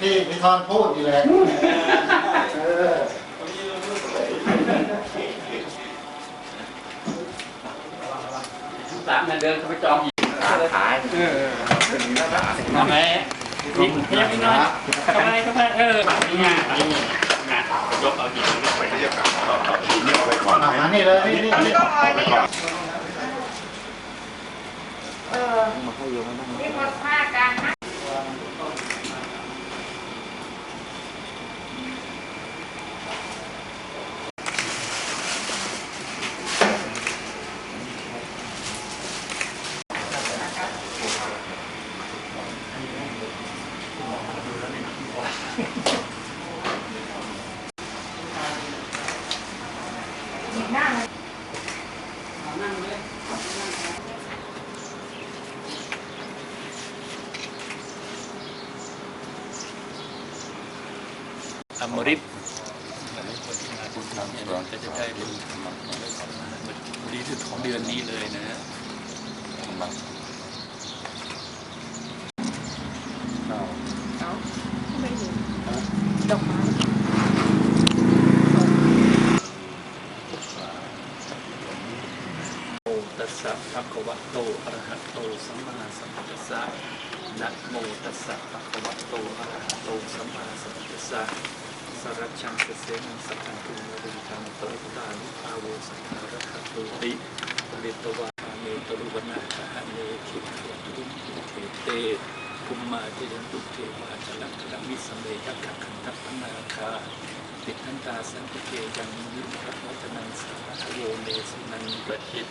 ที่ตอนที่พี่ทอนพูดอยู่เลยเออสามเนี่ยเดินเข้าไปจองหญิงขายเออทำไมยิงขยับนิดหน่อยเข้าไปเข้าไปเออแบบนี้ไงนี่งานยกเอาหญิงไปเรียบกันเอาไปก่อนเอามานี่เลยนี่นี่นี่ไปก่อนเออนี่หมดผ้าการนะ มฤตก็จะได้รู้ดีที่สุดของเดือนนี้เลยนะฮะโมตัสสะภะคะวะโตอะระหะโตสัมมาสัมพุทธัสสะนะโมตัสสะภะคะวะโตอะระหะโตสัมมาสัมพุทธัสสะ สรัจฉังเกษมังสัพพันตุวริทังปริตานุภาโวสังฆารคตุติปริตวาเมตรุวนาคหะเมขิขะตุเทเตภูมิมาเจริญตุเทวาจลักขะมิสเมยักขะขันธปนาคาติทันตาสันติเกยังนิพพวัตนังสาธโยเนสนันประชิต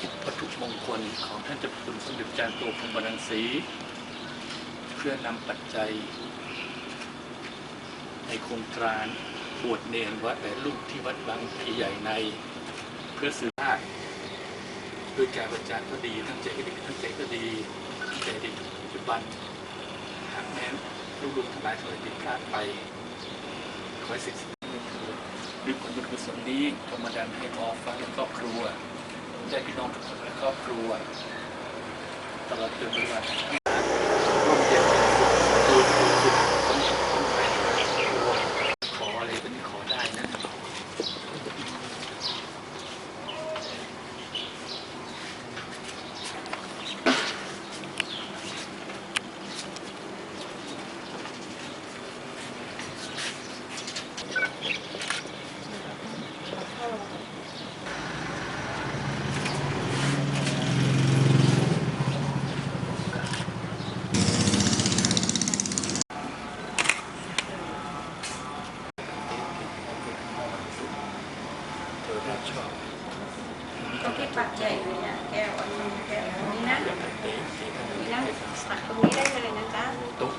กิจวัตถุมงคลของท่านเจ้าคุณสมเด็จจารย์โตพรหมรังสี เพื่อนำปัจจัย ในโครงการบวชเนรวัดแต่ลูกที่วัดบางพีใหญ่ใน เพื่อสื่อภาคด้วยการประจานก็ดีทั้งใจก็ดีทั้งใจก็ดีทั้งใจดีปัจจุบันหากแม้ลูกๆทั้งหลายถอยผิดพลาดไปขอให้สิ่งสิ่งนี้คือด้วยผลบุญกุศลนี้ธรรมดาให้หมอฟ้าและครอบครัวญาติพี่น้องทุกคนและครอบครัวตลอดจนเวลาร่วมเย็นเป็นสุขดูสุขคนสุขคนไปในครอบครัวขออะไรก็นี่ขอได้นะ เธอรับชอบ ก็ที่ปักใหญ่เลยอะแก้วอันนี้แก้วอันนี้นะ อย่าไปเตะเตะ นี่นะตักตรงนี้ได้เลยนะจ๊ะ ตุ๊ก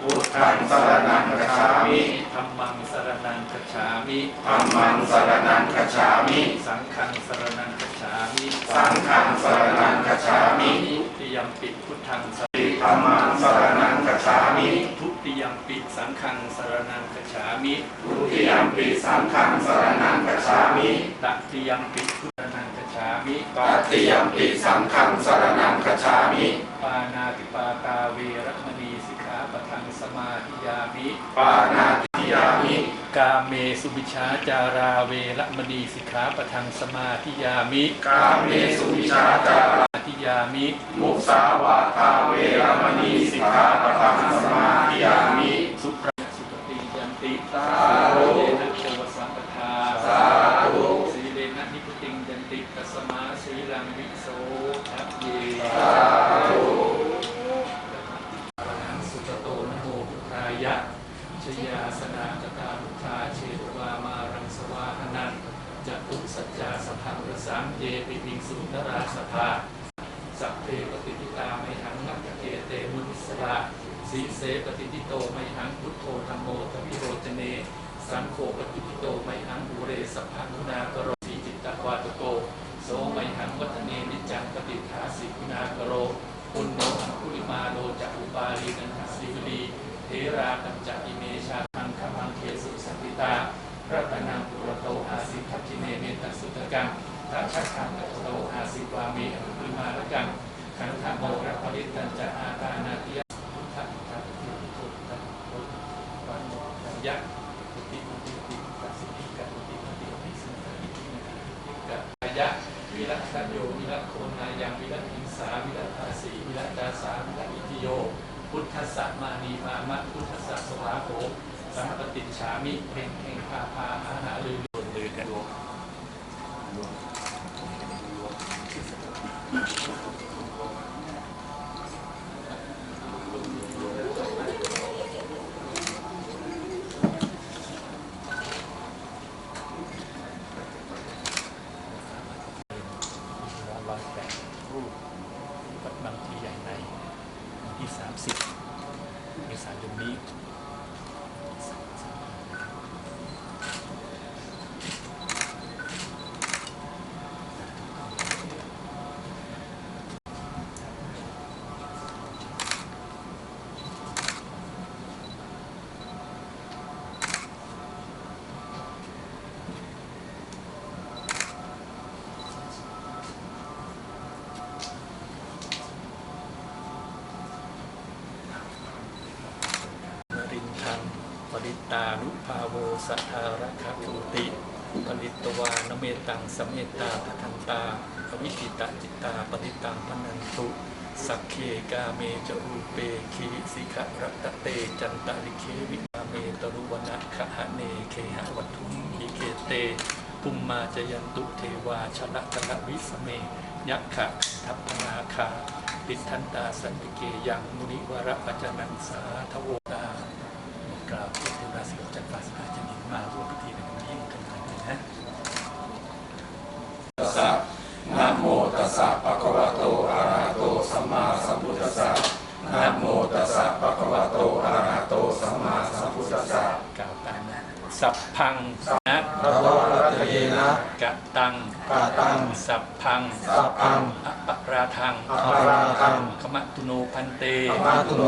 พุทธังสรณังคัจฉามิ ธรรมังสรนังคัจฉามิ ธัมมังสรณังคัจฉามิ สังฆังสรนังคัจฉามิ สังฆังสรณังคัจฉามิ ทุติยมปิพุทธังส ติธัมมังสรณังคัจฉามิ ทุติยมปิสังฆังสรนังคัจฉา มิทุติยมปิสังฆังสรณังคัจฉามิตติยมปิพุทธนังคัจฉามิตติยมปิสังฆังสรณังคัจฉามิปานาติปาตาเวรมณีสิกขาปะทังสมาธิยามิปานาติยามิกาเมสุวิชชาจาราเวรมณีสิกขาปะทังสมาธิยามิกาเมสุวิชาจาราสมาธิยามิมุสาวาทาเวรมณีสิกขาปะทังสมาธิยามิ สุปราสุปฏิยันติสา ธุเดนะเทวสัมปทาสาธุสีเลนะนิพุติงยันติตัสมาสีลังวิโสทัพเยสาธุอรหังสุตโตนะโมพุทธายะชยาสนาจตาพุทธาเชตวามารังสวาหนันจตุสัจจาสพังรสังเยปิวิงสุนทราสภาสัพเพปฏิปิตาไมหังนักเกเตมุนิสระ สีเสปฏิทิโตไมหังพุทโธธรรมโมทวิโรจเน สังโฆปฏิทิโตไมหังบุเรสัพพังุนากโรสีจิตตวาตโก โสไมหังวัฒเนนิจังปฏิทาสิกุณากโรปุณโนอังคุลิมาโลจักอุปาลีนันทสิวลีเทรากัญจอิเมชาทังคมังเคสุสันติตารัตนังปุระโตอาสิทัพจิเนเมตสุตกังทัชชังกัตโตอาสิวามีอนุลิมาลกังขันธโมระปริตัญจะอาตานาติยะพุทธะทัพทิพุทธะพุทธะวัน โ30เมสายนนี้ สัทธารคาทุติปริตวานเมตังสมเมตตาทัทันตาอวิกิตาจิตตาปฏิตังพนันตุ สักเคกาเมจรูเปคิสิกะรัตเตจันตาลิเควิกาเมตรุวนะขหะเนเคหะวัตถุมิเคเตปุมมาจยันตุเทวาชนะกะวิสเมยักขะทัพนาคาติทันตาสันติเกยังมุนิวระปัจจนังสาทโวตากราบเทวราศีจันทร์ฟ้าสนาจันทิมาร่วมพิธีในวันนี้กันหน่อยนะ ตัสสะนะโมตัสสะภะคะวะโตอะระหะโตสัมมาสัมพุทธัสสะนะโมตัสสะภะคะวะโตอะระหะโตสัมมาสัมพุทธัสสะ กล่าวตามนะสัพพังนะ พระวรัตเยนะ กะตัง กาตัง สัพพังสัพพังอปปราทังอัปราทังขมะตุโนพันเตมาตุโน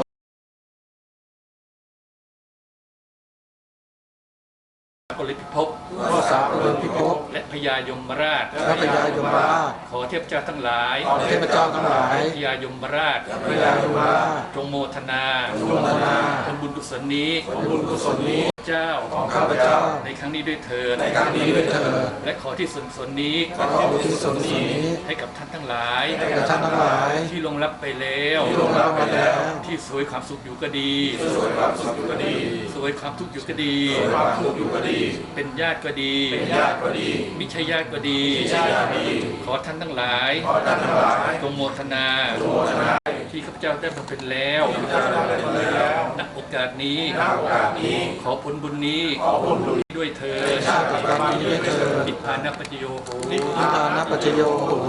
ปริพิภพพระสาเริพิภพและพญายมราชพระพยายมราช ขอเทพเจ้าทั้งหลายเทพเจ้าทั้งหลายพญายมราชพยายมราชจงโมทนาจงโมทนาผลบุญกุศลนี้ผลบุญกุศลนี้ เจ้าของข้าพเจ้า ในครั้งนี้ด้วยเถิดในครั้งนี้ด้วยเถิดและขอที่ส่วนส่วนนี้ขออุทิศส่วนนี้ให้กับท่านทั้งหลายให้กับท่านทั้งหลาย ที่ลงรับไปแล้วที่ลงรับไปแล้ว ที่สวยความสุขอยู่ก็ดีสวยความสุขอยู่ก็ดี สวยความทุกข์อยู่ก็ดีสวยความทุกข์อยู่ก็ดี เป็นญาติก็ดีเป็นญาติก็ดีมิใช่ญาติก็ดีญาติก็ดี ขอท่านทั้งหลายขอท่านทั้งหลายจงโมทนาจงโมทนา ที่ข้าพเจ้าได้บำเพ็ญแล้วที่ข้าพเจ้าได้บำเพ็ญแล้วณโอกาสนี้ณโอกาสนี้ขอผลบุญนี้ขอผลบุญด้วยเธอชาติกับการนี้ด้วยเถิดนิพพานะปัจจโยโหนิพพานะปัจจโยโห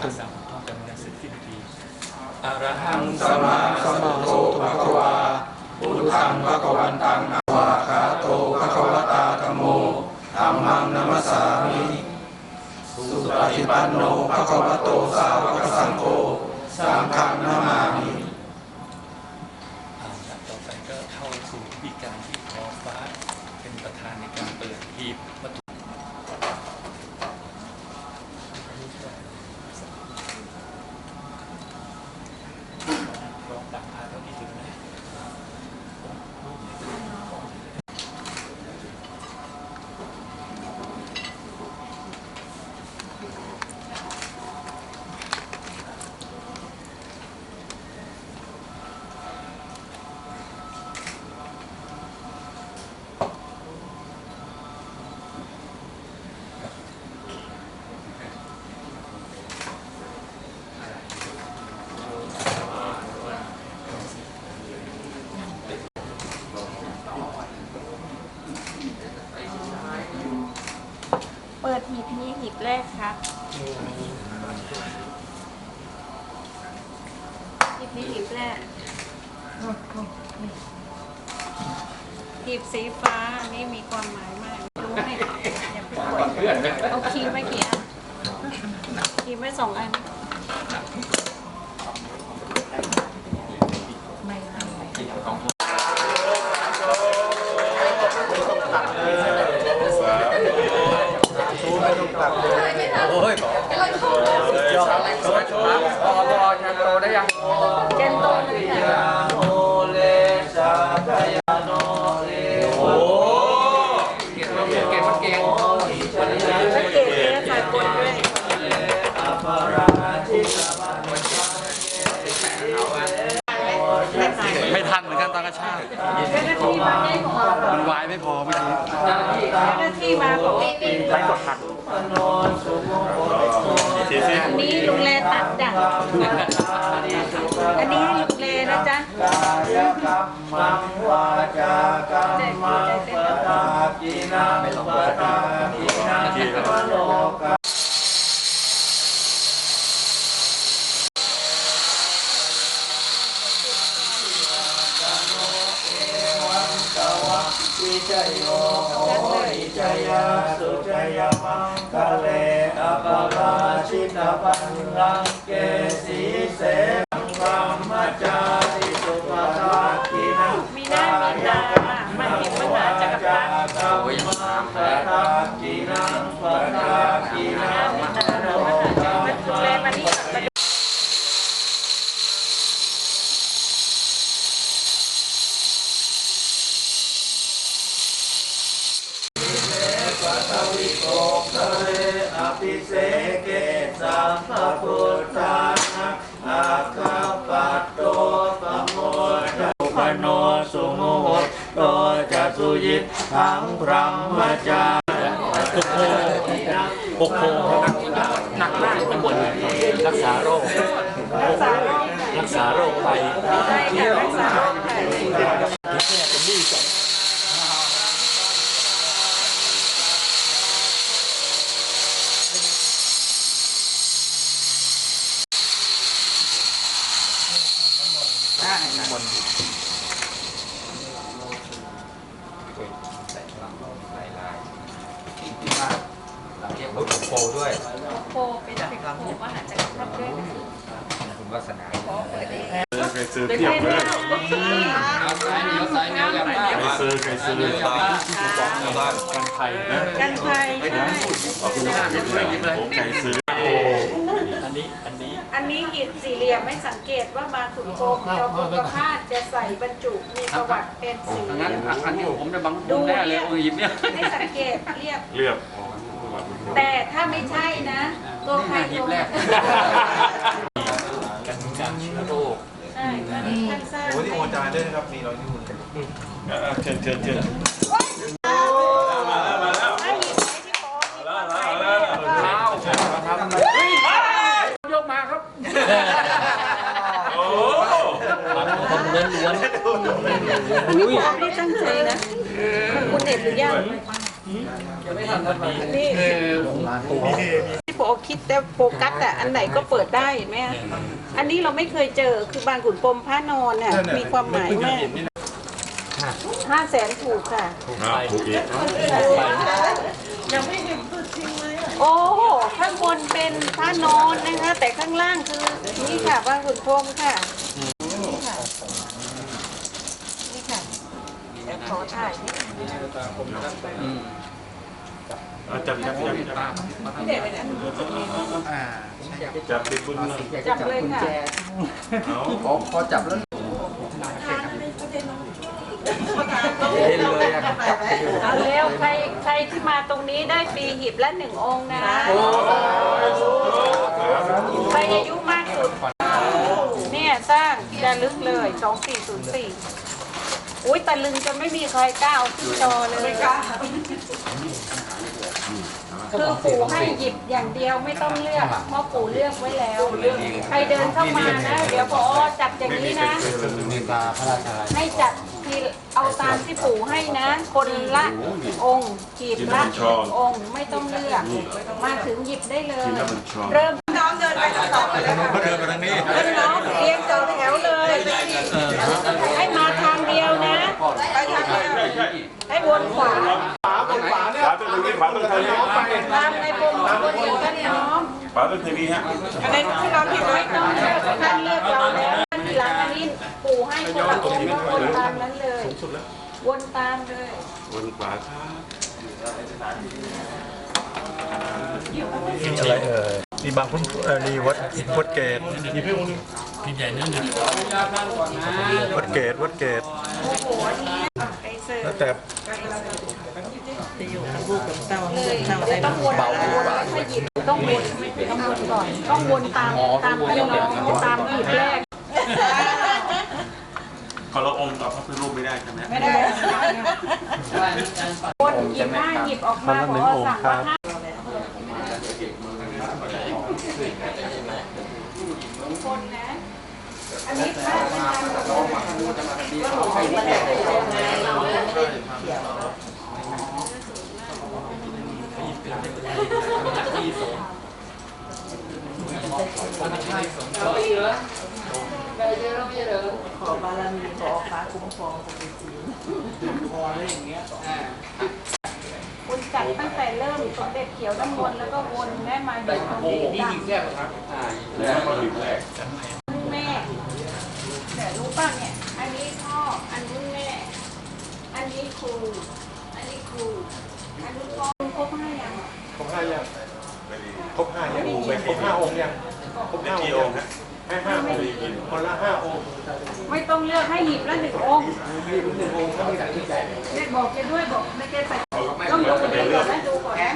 ภาษาท่องกันนะสิทธิทีอรหังสัมมาสัมพุทโธภะคะวาพุทธังภะคะวันตังอะวะคาโตภะคะวตาธัมโมธัมมังนัมสสามิสุปฏิปันโนภะคะวะโตสาวกสังโฆสังฆังนามามิอ่า เปิดหีบนี้หีบแรกครับหีบนี้หีบแรกหีบสีฟ้าอันนี้มีความหมายมากรู้ไหมอย่าไปกดเพื่อนเลยเอาครีมไว้กี่อันครีมไว้สองอัน โอ้ยยอดโชว์โชว์พอพอชาโตได้ยัง เจนโตเลยค่ะ โอเลสาทยาโนเลโอ เก่ง มันเก่งเก่งมันเก่งเก๋เลยใส่กดด้วยไม่ทันเหมือนกันตอนกระชากเจ้าหน้าที่มาไม่พอมันวายไม่พอเมื่อกี้เจ้าหน้าที่มาบอกว่าไม่กดทันทีนี้ลุงเลตัดจ้ะ มังวาจากรรมังปตากินังปตากินังมโนกาวิจยโยวิจ สุยิตทังพรหมจาปกโพหนักมากข้างบนรักษาโรครักษาโรค รักษาโรคไปใช่ค่ะรักษาโรคค่ะเป็นหนี้สอง โคด้วย โคเป็นสิบโคมหาจักรพรรดิด้วยนะ คุณวาสนา เด็กเล่นแล้ว เอา ซ้ายเหนียวซ้ายเหนียวอย่างไรไปซื้อไปซื้อกันไทยนะกันไทยใช่ผมไก่ซื้ออันนี้อันนี้อันนี้หินสี่เหลี่ยมไม่สังเกตว่ามาขุนโกมจอมบุกพาดจะใส่บรรจุมีประวัติเป็นสีงั้นอันนี้ผมจะบังดูแน่เลยโอ้ยหยิบเนี่ยให้สังเกตเรียบเรียบแต่ถ้าไม่ใช่นะ ตัวใครตัวแรกกันกันโรคใช่ก็ท่านสร้าง โอ้ที่โอจารย์ด้วยนะครับ มีรอยนิ้วมือเชิญเชิญเชิญถ้าหยิบไว้ที่โป๊ะหยิบมาใส่แม่ก็เท้าทำยกมาครับ โอ้ผมล้วนล้วนนี่ผมไม่ได้ตั้งใจนะคุณเห็นหรือยังยังไม่ทันทันทีนี่คือที่ โป๊ะคิดแต่โฟกัสอะอันไหนก็เปิดได้เห็นไหมอะอันนี้เราไม่เคยเจอคือบางขุนพรหมพระนอนเนี่ยมีความหมายมากห้าแสนถูกค่ะถูกอีกโอ้โหข้างบนเป็นพระนอนนะคะ แต่ข้างล่างคือนี่ค่ะบางขุนพรหมค่ะนี่ค่ะนี่ค่ะเดี๋ยวขอถ่ายนิดนึง จับจับจับจับพี่เด็กเป็นอันนี้จะมีจับติดบุญจับเลยค่ะพอพอจับแล้วเอาเร็วใครใครที่มาตรงนี้ได้ฟรีหีบละหนึ่งองค์นะใครอายุมากสุดเนี่ยสร้างจะลึกเลย 2404 อุ้ยตะลึงจนไม่มีใครกล้าเอาขึ้นจอเลยไม่กล้าคือปู่ให้หยิบอย่างเดียวไม่ต้องเลือกเพราะปู่เลือกไว้แล้ว ใครเดินเข้ามานะ เดี๋ยวพอจัดอย่างนี้นะ มีตาพระราชาให้จัดทีเอาตามที่ปู่ให้นะ คนละองค์จีบละองค์ไม่ต้องเลือก มาถึงหยิบได้เลย เริ่มน้องเดินไปต่อเลยค่ะ เดินมาทางนี้ น้องเรียงต่อแถวเลย ให้มาทางเดียวนะไปทางเดียวให้วนขวา ขวาตรงนี้ ขวาตรงนี้ตามในวงวนเดียวกันน้องขวาตรงนี้ฮะอะไรที่เราผิดไม่ต้องเลือกท่านเลือกเราแล้วทีหลังอันนี้ปู่ให้คนละองค์ก็วนตามนั้นเลยวนตามเลยวนขวาครับอะไรเอ่ยมีบางพุ่นเอ่อนี่วัดวัดเกตพี่องค์พี่ใหญ่นั่นนะวัดเกตวัดเกตโอ้โหอัน นี้ไอเซอร์แล้วแต่เลยเดี๋ยวต้องวนวนแล้วค่อยหยิบต้องวนต้องวนก่อนต้องวนตามตามพี่น้องตามหยิบแรกขอเราองค์ต่อพระพุทธรูปไม่ได้ใช่ไหมไม่ได้วนหยิบหน้าหยิบออกมาขอสั่งว่าห้าคนนะ อันนี้ถ้าเป็นงานของเราไม่ได้เลยเราไม่ได้ ที่สงอัม่สงฆ์ไม่เรื่เยอะไม่เยอะขอบารมีขอฟ้าคุ้มครองคนจีนพออะไรอย่างเงี้ยคุณจัดตั้งแต่เริ่มสมเด็จเขียวน้านบนแล้วก็วนแม่มาอยู่ตรงนี้นี่ยิงแรกครับอ่าแรกมาหยิบแรกแม่แต่รู้ป่ะเนี่ยอันนี้พ่ออันนู้นแม่อันนี้ครูอันนี้ครูอันนู้นพ่อ ยังครบห้ายังไปครบห้าองค์ยังครบห้าองกี่ค์อยังงค์ฮะให้ห้าองค์คนละห้าองค์ไม่ต้องเลือกให้หยิบละหนึ่งองค์เรียกบอกแกด้วยบอกไม่แกใส่ต้องดูดูก่อนนะดูก่อนนะ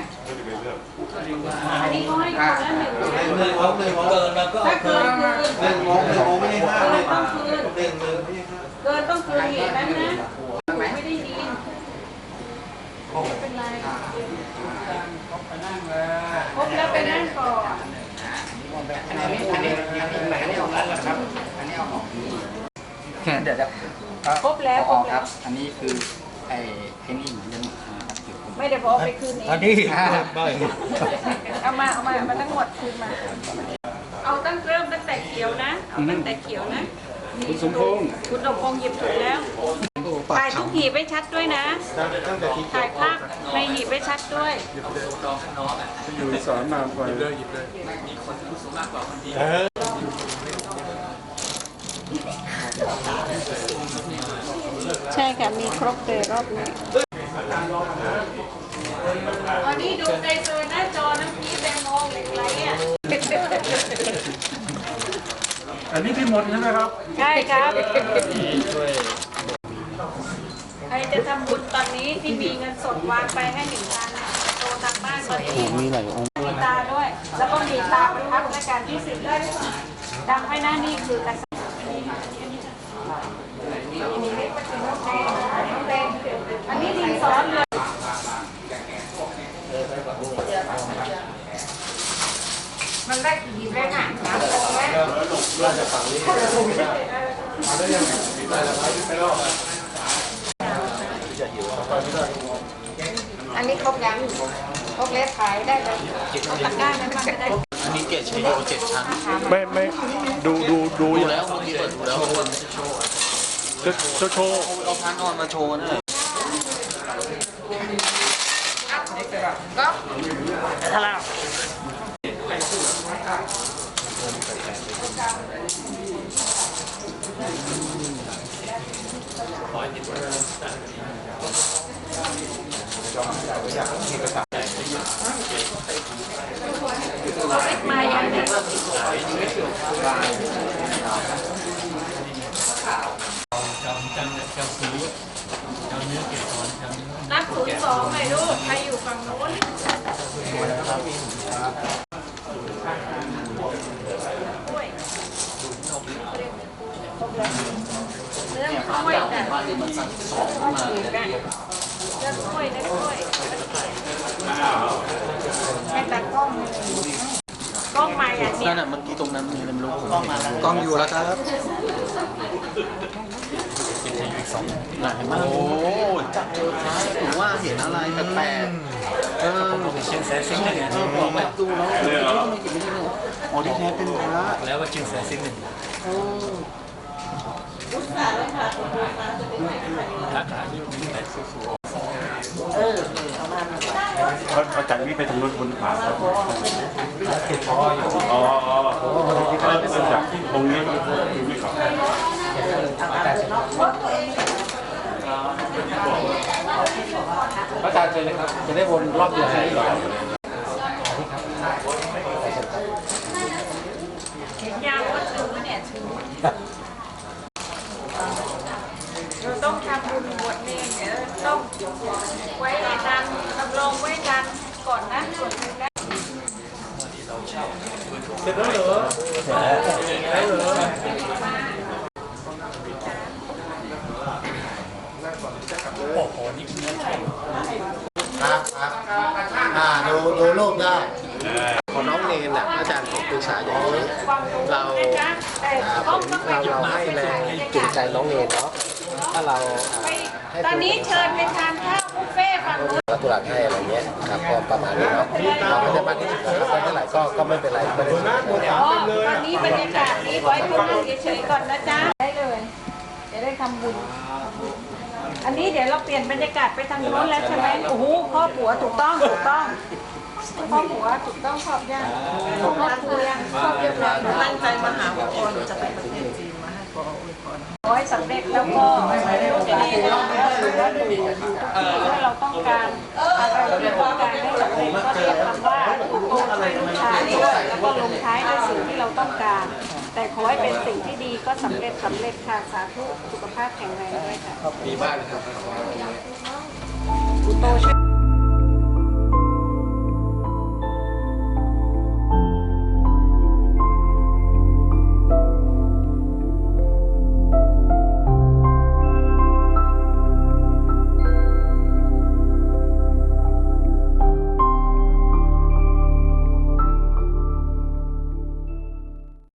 อันนี้เขาให้คนละหนึ่งนะหนึ่งองค์หนึ่งองค์เกินแล้วก็ถ้าเกินคืนหนึ่งองค์หนึ่งองค์ไม่ได้ห้าเกิเลยนต้องคืนหนึ่งหนึ่งไม่ได้ห้าเกินต้องคืนเหตุนั้นนะไม่ได้ยินไม่เป็นไร ครบแล้วไปนั่งก่อนแค่เดี๋ยวจะครบแล้วครบคแล้รัวบอันนี้คือไอ้เทนนิสยังหมดนะครับไม่ได้พอไปคืนเองอันนี้เอามาเอามาเอามาทั้งหมดคืนมา เอาตั้งเริ่มตั้งแต่เขียวนะ เอาตั้งแต่เขียวนะ คุณสมพงษ์คุณสมพงษ์หยิบถูกแล้ว ถ่ายทุกหีบไว้ชัดด้วยนะ ตั้งแต่ที่ถ่ายภาพในหีบไว้ชัดด้วยอยู่สอนมาก่อนเลยหยิบเลยเออใช่ค่ะ มีครบเลยรอบนี้ตอนนี้ดูในเซอร์หน้าจอน้ำพีแตงโมเหล็กไหลอะอันนี้พี่หมดใช่ไหมครับ ใช่ครับใคร จะทำบุญตอนนี้ที่มีเงินสดวางไปให้หนึ่งพันโตทางบ้านตอนนี้มีหลายองค์มีตาด้วย แล้วก็มีตาประทับและการที่สิบด้วยดังไว้นะนี่คือกษัตริย์อันนี้ดินสอนเลยมันได้กี่แรงอะสามองค์แล้วอั นนี้ครบยังครบแล้วขายได้เลยเอาตะกร้านั้นมาก็ได้อันนี้เกตชัยโยเจ็ดชั้น ไม่ไม่ดูดูดูดูอย่างแล้วเมื่อกี้เปิดดูแล้วมันจะโชว์จะจะโชว์เอาพระนอนมาโชว์นั่นแหละมาอย่างนี้จำจำจำสีจำเนื้อเก็บตอนจำเนื้อ นับศูนย์สองหน่อยลูกใครอยู่ฝั่งโน้นกล้วยเรื่องกล้วยแต่ เรื่องกล้วยนะกล้วยแม่ตากล้องกล้องมาอย่างนี้นั่นน่ะเมื่อกี้ตรงนั้นมีอะไรไม่รู้ผมเห็นกล้องอยู่แล้วครับน่ะเห็นไหมโอ้จับเจอท้ายผมว่าเห็นอะไรแปลกๆเออเชียงแสนซิงเนี่ยเออผมแบบดูแล้วเฮ้ยทำไมเก็บไม่ได้เลยอ๋อที่แท้เป็นพระแล้วว่าเชียงแสนซิงห์หนึ่ง เออเขาเขาจากนี้ไปทางนู้นบนขวาครับอ๋ออ๋อเออจากตรงนี้อยู่ไม่ก่อนพระอาจารย์เชิญเลยครับ จะได้วนรอบเดียวใช่ไหม ยาวว่าถือมาเนี่ยถือเราต้องทำบุญบวชเนรเนี่ยต้องไว้นานทำลองไว้นานก่อนนะส่วนหนึ่งนะ เสร็จแล้วเหรอเสร็จแล้วเหรอ ครับครับอ่าดูดูรูปได้ ของน้องเนนน่ะอาจารย์ผมปรึกษาอย่างนี้เราแต่อ่าต้ผองมต้องไปเราจุดเราให้แรงจูงใจน้องเนนเนาะถ้าเราอ่าให้ตอนนี้เชิญไปทานข้าวบุฟเฟ่ต์ฝั่งนู้นแล้วตุลักให้อะไรเงี้ยครับก็ประมาณนี้เนาะเราไม่ได้มากที่สุดนะครับไปเท่าไหร่ก็ก็ไม่เป็นไรไม่ได้อ๋อตอนนี้บรรยากาศดีไว้คุณนั่งเฉยๆก่อนนะจ๊ะได้เลย จะได้ทำบุญ อันนี้เดี๋ยวเราเปลี่ยนบรรยากาศไปทางโน้นแล้วใช่ไหมโอ้โหพ่อผัวถูกต้องถูกต้องพ่อผัวถูกต้องขอบยังขอบผัวยังขอบเรียบร้อยตั้งใจมาหาพ่อพรจะไปประเทศจีนมาให้พ่ออวยพรขอให้สำเร็จแล้วก็จะดีแล้วแล้วอยู่อยู่ทุกที่ถ้าเราต้องการอะไรที่ต้องการให้สำเร็จก็เรียกคำว่าถูกต้องช่วยลูกชายด้วยแล้วก็ลงท้ายด้วยสิ่งที่เราต้องการ แต่ขอให้เป็นสิ่งที่ดีก็สำเร็จสำเร็จค่ะสาธุสุขภาพแข็งแรงด้วยค่ะดีมากเลยครับอุโตช่วย